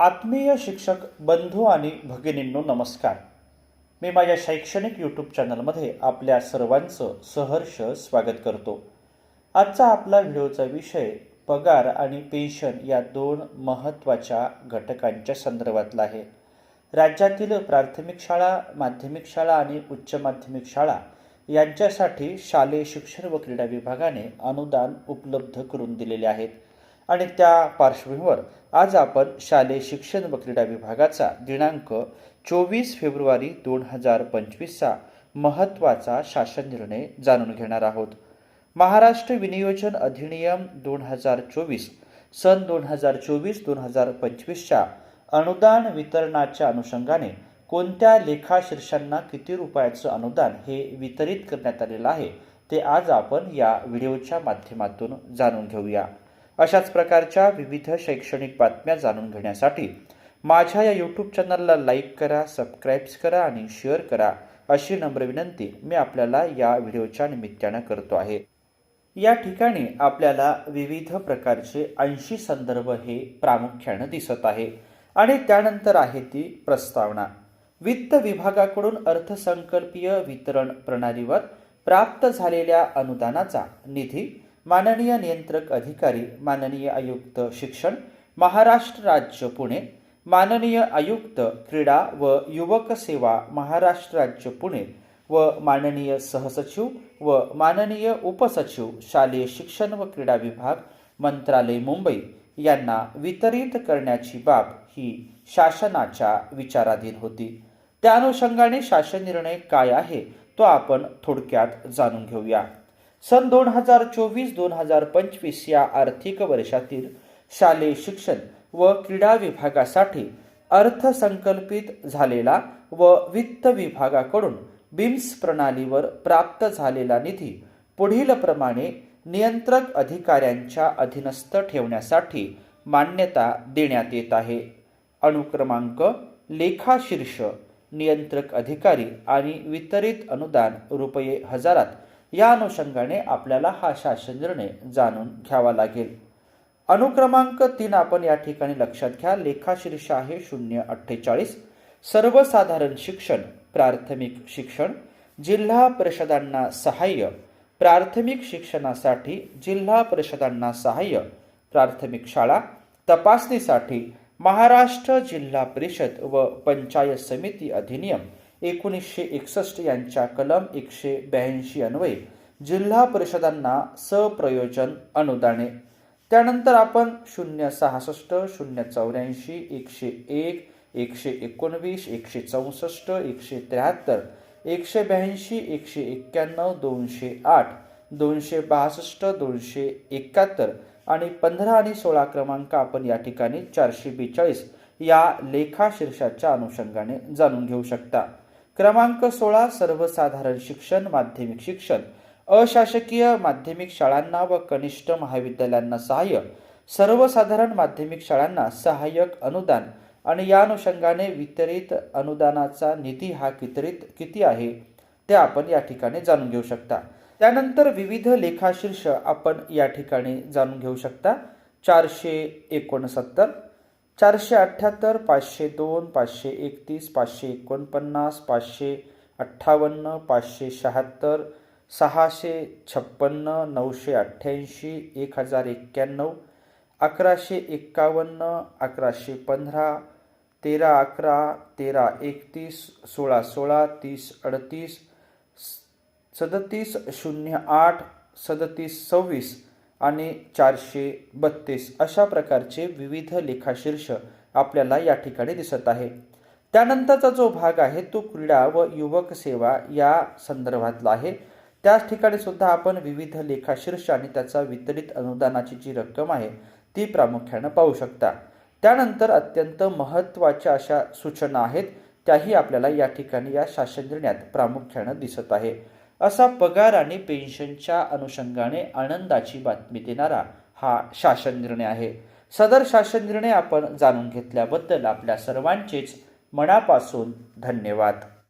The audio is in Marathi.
आत्मीय शिक्षक बंधू आणि भगिनींनो नमस्कार. मी माझ्या शैक्षणिक यूट्यूब चॅनलमध्ये आपल्या सर्वांचं सहर्ष स्वागत करतो. आजचा आपला व्हिडिओचा विषय पगार आणि पेन्शन या दोन महत्त्वाच्या घटकांच्या संदर्भातला आहे. राज्यातील प्राथमिक शाळा माध्यमिक शाळा आणि उच्च माध्यमिक शाळा यांच्यासाठी शालेय शिक्षण व क्रीडा विभागाने अनुदान उपलब्ध करून दिलेले आहेत. आणि त्या पार्श्वभूमीवर आज आपण शालेय शिक्षण व क्रीडा विभागाचा दिनांक चोवीस फेब्रुवारी दोन हजार पंचवीसचा महत्त्वाचा शासन निर्णय जाणून घेणार आहोत. महाराष्ट्र विनियोजन अधिनियम दोन हजार चोवीस सन दोन हजार चोवीस दोन हजार पंचवीसच्या अनुदान वितरणाच्या अनुषंगाने कोणत्या लेखाशीर्षांना किती रुपयाचं अनुदान हे वितरित करण्यात आलेलं आहे ते आज आपण या व्हिडिओच्या माध्यमातून जाणून घेऊया. अशाच प्रकारच्या विविध शैक्षणिक बातम्या जाणून घेण्यासाठी माझ्या या यूट्यूब चॅनलला लाईक करा सबस्क्राईब्स करा आणि शेअर करा अशी नम्र विनंती मी आपल्याला या व्हिडिओच्या निमित्तानं करतो आहे. या ठिकाणी आपल्याला विविध प्रकारचे ऐंशी संदर्भ हे प्रामुख्यानं दिसत आहे आणि त्यानंतर आहे ती प्रस्तावना. वित्त विभागाकडून अर्थसंकल्पीय वितरण प्रणालीवर प्राप्त झालेल्या अनुदानाचा निधी माननीय नियंत्रक अधिकारी माननीय आयुक्त शिक्षण महाराष्ट्र राज्य पुणे माननीय आयुक्त क्रीडा व युवक सेवा महाराष्ट्र राज्य पुणे व माननीय सहसचिव व माननीय उपसचिव शालेय शिक्षण व क्रीडा विभाग मंत्रालय मुंबई यांना वितरित करण्याची बाब ही शासनाच्या विचाराधीन होती. त्या अनुषंगाने शासन निर्णय काय आहे तो आपण थोडक्यात जाणून घेऊया. सन दोन हजार चोवीस दोन हजार पंचवीस या आर्थिक वर्षातील शालेय शिक्षण व क्रीडा विभागासाठी अर्थसंकल्पित झालेला व वित्त विभागाकडून बिम्स प्रणालीवर प्राप्त झालेला निधी पुढील प्रमाणे नियंत्रक अधिकाऱ्यांच्या अधीनस्थ ठेवण्यासाठी मान्यता देण्यात येत आहे. अनुक्रमांक लेखाशीर्ष नियंत्रक अधिकारी आणि वितरित अनुदान रुपये हजारात या अनुषंगाने आपल्याला हा शासन निर्णय जाणून घ्यावा लागेल. अनुक्रमांक तीन आपण या ठिकाणी लक्षात घ्या. लेखाशीर्ष आहे शून्य अठ्ठेचाळीस. सर्वसाधारण शिक्षण प्राथमिक शिक्षण जिल्हा परिषदांना सहाय्य प्राथमिक शिक्षणासाठी जिल्हा परिषदांना सहाय्य प्राथमिक शाळा तपासणीसाठी महाराष्ट्र जिल्हा परिषद व पंचायत समिती अधिनियम एकोणीसशे एकसष्ट यांच्या कलम एकशे ब्याऐंशी अन्वये जिल्हा परिषदांना सप्रयोजन अनुदाने. त्यानंतर आपण शून्य सहासष्ट शून्य चौऱ्याऐंशी एकशे एक एकशे एकोणवीस एकशे चौसष्ट एकशे त्र्याहत्तर एकशे ब्याऐंशी एकशे एक्क्याण्णव दोनशे आठ दोनशे बासष्ट दोनशे एकाहत्तर आणि पंधरा आणि सोळा क्रमांक आपण या ठिकाणी चारशे बेचाळीस या लेखा शीर्षाच्या अनुषंगाने जाणून घेऊ शकता. क्रमांक सोळा सर्वसाधारण शिक्षण माध्यमिक शिक्षण. अशासकीय माध्यमिक शाळांना व कनिष्ठ महाविद्यालयांना सहाय्य. सर्वसाधारण माध्यमिक शाळांना सहाय्यक अनुदान आणि या अनुषंगाने वितरित अनुदानाचा निधी हा वितरित किती आहे ते आपण या ठिकाणी जाणून घेऊ शकता. त्यानंतर विविध लेखाशीर्ष आपण या ठिकाणी जाणून घेऊ शकता. चारशे एकोणसत्तर चारशे अठ्ठ्याहत्तर पाचशे दोन पाचशे एकतीस पाचशे एकोणपन्नास पाचशे अठ्ठावन्न पाचशे शहात्तर सहाशे छप्पन्न नऊशे अठ्ठ्याऐंशी एक हजार एक्क्याण्णव अकराशे एक्कावन्न अकराशे पंधरा तेरा अकरा तेरा एकतीस सोळा सोळा तीस अडतीस सदतीस शून्य आठ सदतीस सव्वीस आणि चारशे बत्तीस अशा प्रकारचे विविध लेखाशीर्ष आपल्याला या ठिकाणी दिसत आहे. त्यानंतरचा जो भाग आहे तो क्रीडा व युवक सेवा या संदर्भातला आहे. त्याच ठिकाणी सुद्धा आपण विविध लेखाशीर्ष आणि त्याचा वितरित अनुदानाची जी रक्कम आहे ती प्रामुख्यानं पाहू शकता. त्यानंतर अत्यंत महत्त्वाच्या अशा सूचना आहेत त्याही आपल्याला या ठिकाणी या शासन निर्णयात प्रामुख्यानं दिसत आहे. असा पगार आणि पेन्शनच्या अनुषंगाने आनंदाची बातमी देणारा हा शासन निर्णय आहे. सदर शासन निर्णय आपण जाणून घेतल्याबद्दल आपल्या सर्वांचेच मनापासून धन्यवाद.